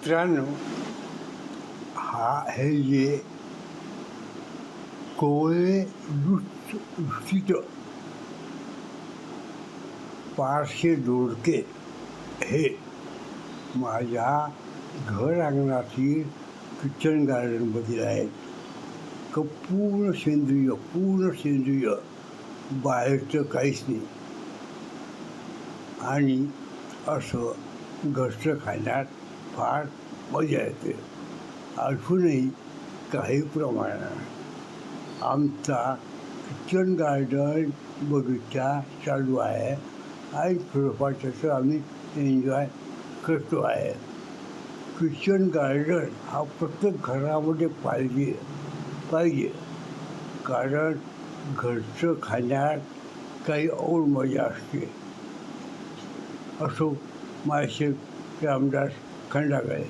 मित्रांनो हा हे जे कोवळे लुट लुटीत पारशे दोडके. हे माझ्या घर अंगणातील किचन गार्डनमधील आहेत. क पूर्ण सेंद्रिय पूर्ण सेंद्रिय. बाहेरचं काहीच नाही. आणि असं घरचं खाण्यात फार मजा येते. अजूनही काही प्रमाणात. आमचा किचन गार्डन बगीचा चालू आहे आणि थोडंफार त्याचं आम्ही एन्जॉय करतो आहे. किचन गार्डन हा प्रत्येक घरामध्ये पाहिजे पाहिजे. कारण घरचं खाण्यात काही और मजा असते. असो माझे Ramdas kind of a way